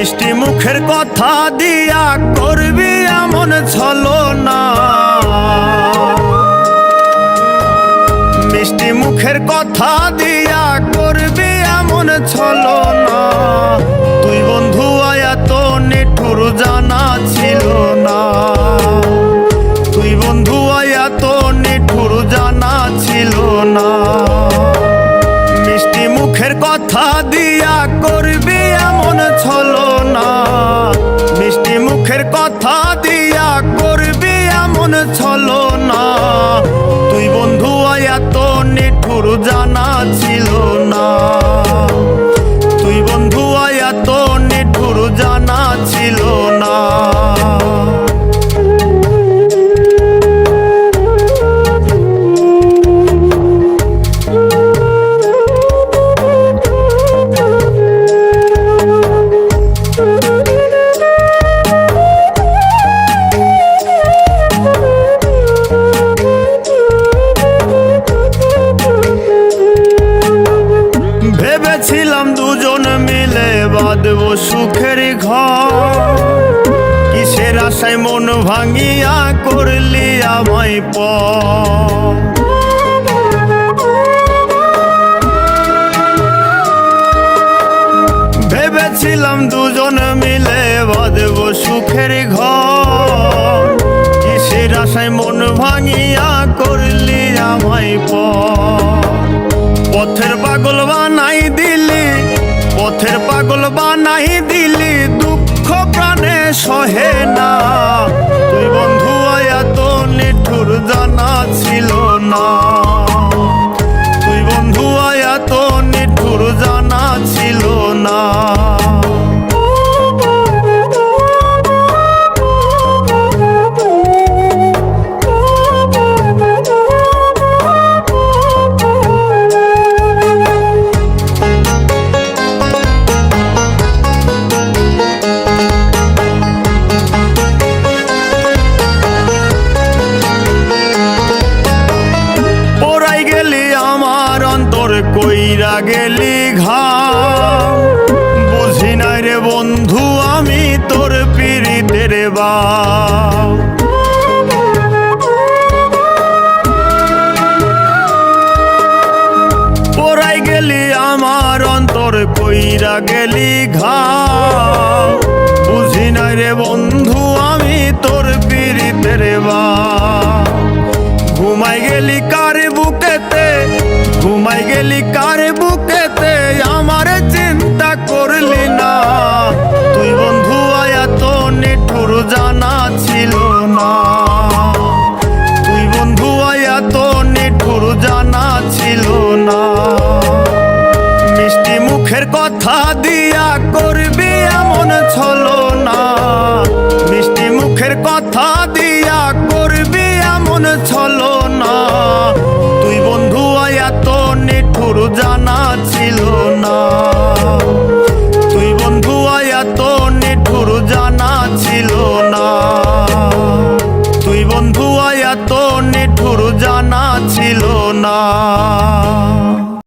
মিষ্টি মুখের কথা দিয়া করবি এমন ছলো না মিষ্টি মুখের কথা দিয়া করবি এমন ছলো না তুই বন্ধু আয়া তো নিঠুর জানা ছিল না। তুই বন্ধু আয়া তো নিঠুর জানা ছিল না। দিয়া করবি এমন ছলো না মিষ্টি মুখের কথা বাঁধব সুখের ঘর। কিসের আশায় মন ভাঙিয়া করলি আমায় প ভেবেছিলাম দুজন মিলে বাঁধব সুখের ঘর। কিসের আশায় মন ভাঙিয়া পাগল বানাই দিলি দুঃখ প্রাণে সহে না। তুই বন্ধু তো নিঠুর জানা ছিল না। তুই বন্ধু তো নিঠুর জানা ছিল না। অন্তর কইরা গেলি ঘাম। বুঝি নাই রে বন্ধু, আমি তোর পিড়িতের বা পোড়াই গেলি, আমার অন্তর কইরা গেলি ঘাম। বুঝি নাই রে বন্ধু ঘুমাই গেলি কার বুকেতে? আমার চিন্তা করলি না। তুই বন্ধু তো নিঠুর জানা ছিল না। তুই বন্ধু তো নিঠুর জানা ছিল না। মিষ্টি মুখের কথা দিয়া করবি এমন ছলো না মিষ্টি মুখের কথা দিয়া জানা ছিল না